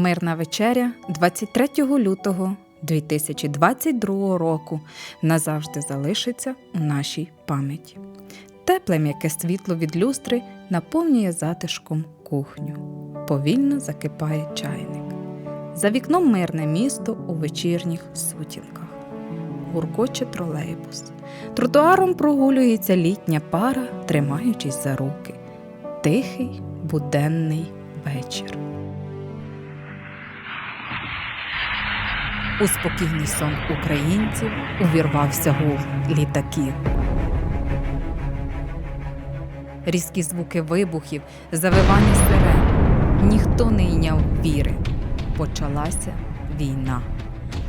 Мирна вечеря 23 лютого 2022 року назавжди залишиться у нашій пам'яті. Тепле м'яке світло від люстри наповнює затишком кухню. Повільно закипає чайник. За вікном мирне місто у вечірніх сутінках. Гуркоче тролейбус. Тротуаром прогулюється літня пара, тримаючись за руки. Тихий буденний вечір. У спокійний сон українців увірвався гул літаків. Різкі звуки вибухів, завивання сирен. Ніхто не йняв віри. Почалася війна.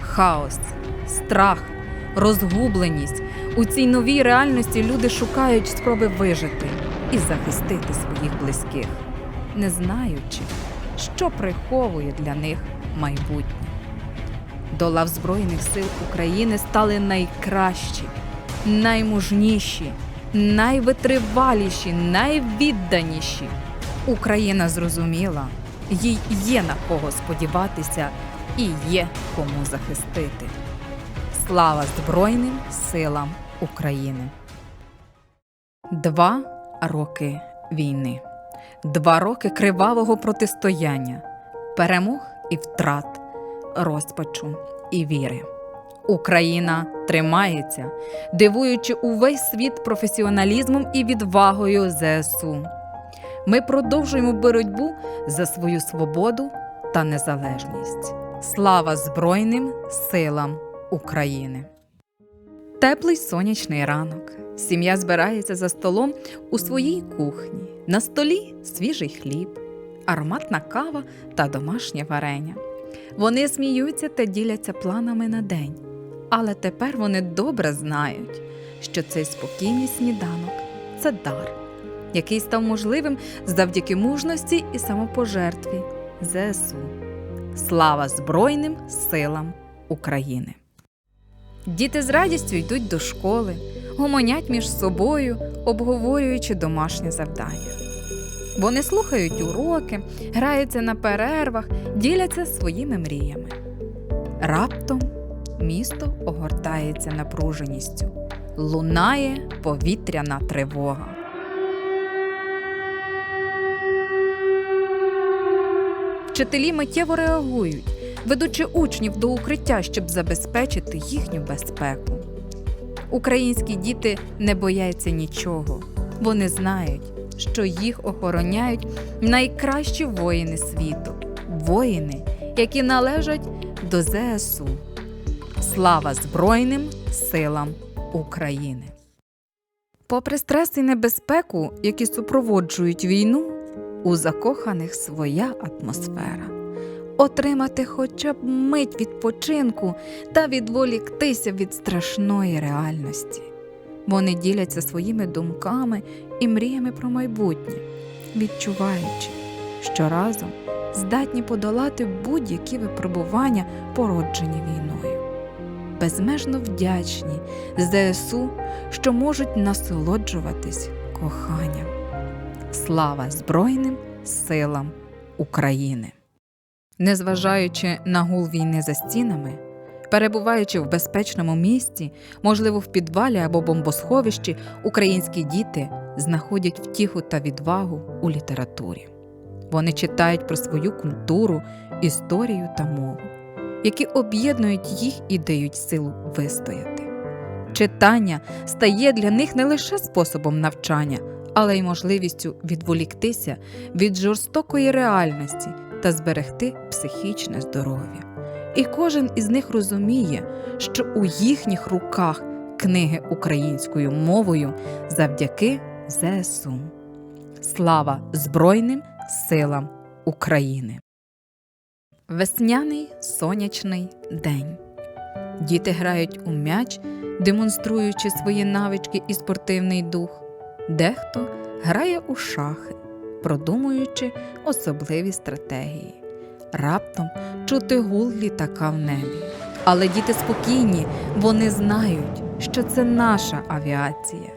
Хаос, страх, розгубленість. У цій новій реальності люди шукають спроби вижити і захистити своїх близьких, не знаючи, що приховує для них майбутнє. До лав Збройних сил України стали найкращі, наймужніші, найвитриваліші, найвідданіші. Україна зрозуміла, їй є на кого сподіватися і є кому захистити. Слава Збройним силам України! Два роки війни, два роки кривавого протистояння, перемог і втрат, розпачу і віри. Україна тримається, дивуючи увесь світ професіоналізмом і відвагою ЗСУ. Ми продовжуємо боротьбу за свою свободу та незалежність. Слава Збройним силам України! Теплий сонячний ранок. Сім'я збирається за столом у своїй кухні. На столі свіжий хліб, ароматна кава та домашнє варення. Вони сміються та діляться планами на день. Але тепер вони добре знають, що цей спокійний сніданок це дар, який став можливим завдяки мужності і самопожертві ЗСУ. Слава Збройним силам України! Діти з радістю йдуть до школи, гомонять між собою, обговорюючи домашнє завдання. Вони слухають уроки, граються на перервах, діляться своїми мріями. Раптом місто огортається напруженістю, лунає повітряна тривога. Вчителі миттєво реагують, ведучи учнів до укриття, щоб забезпечити їхню безпеку. Українські діти не бояться нічого. Вони знають, що їх охороняють найкращі воїни світу, воїни, які належать до ЗСУ. Слава Збройним силам України! Попри стрес і небезпеку, які супроводжують війну, у закоханих своя атмосфера. Отримати хоча б мить відпочинку та відволіктися від страшної реальності. Вони діляться своїми думками і мріями про майбутнє, відчуваючи, що разом здатні подолати будь-які випробування, породжені війною. Безмежно вдячні ЗСУ, що можуть насолоджуватись коханням. Слава Збройним силам України! Незважаючи на гул війни за стінами, перебуваючи в безпечному місці, можливо, в підвалі або бомбосховищі, українські діти знаходять втіху та відвагу у літературі. Вони читають про свою культуру, історію та мову, які об'єднують їх і дають силу вистояти. Читання стає для них не лише способом навчання, але й можливістю відволіктися від жорстокої реальності та зберегти психічне здоров'я. І кожен із них розуміє, що у їхніх руках книги українською мовою завдяки ЗСУ. Слава Збройним силам України! Весняний сонячний день. Діти грають у м'яч, демонструючи свої навички і спортивний дух. Дехто грає у шахи, продумуючи особливі стратегії. Раптом чути гул літака в небі. Але діти спокійні, вони знають, що це наша авіація.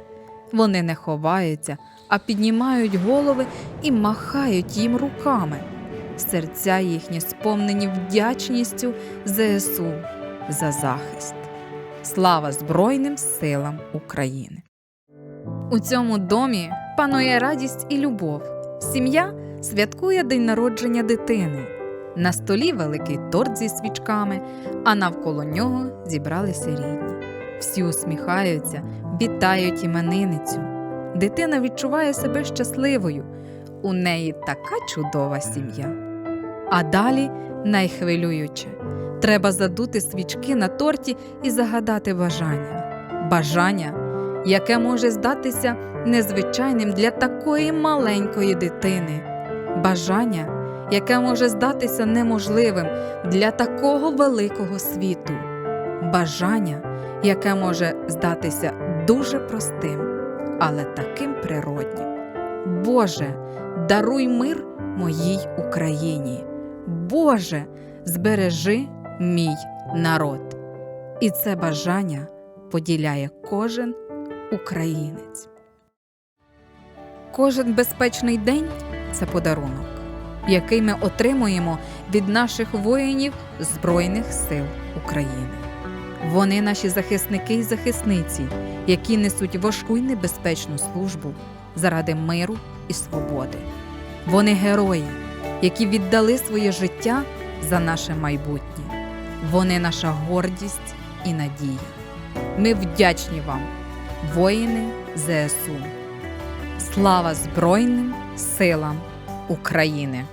Вони не ховаються, а піднімають голови і махають їм руками. серця їхні сповнені вдячністю ЗСУ за захист. Слава Збройним силам України! У цьому домі панує радість і любов. Сім'я святкує день народження дитини. На столі великий торт зі свічками, а навколо нього зібралися рідні. Всі усміхаються, вітають іменинницю. Дитина відчуває себе щасливою. У неї така чудова сім'я. А далі найхвилююче треба задути свічки на торті і загадати бажання. Бажання, яке може здатися незвичайним для такої маленької дитини. Бажання, яке може здатися неможливим для такого великого світу. Бажання, яке може здатися дуже простим, але таким природнім. Боже, даруй мир моїй Україні. Боже, збережи мій народ. І це бажання поділяє кожен українець. Кожен безпечний день це подарунок, який ми отримуємо від наших воїнів Збройних сил України. Вони наші захисники і захисниці, які несуть важку й небезпечну службу заради миру і свободи. Вони герої, які віддали своє життя за наше майбутнє. Вони наша гордість і надія. Ми вдячні вам, воїни ЗСУ. Слава Збройним силам України!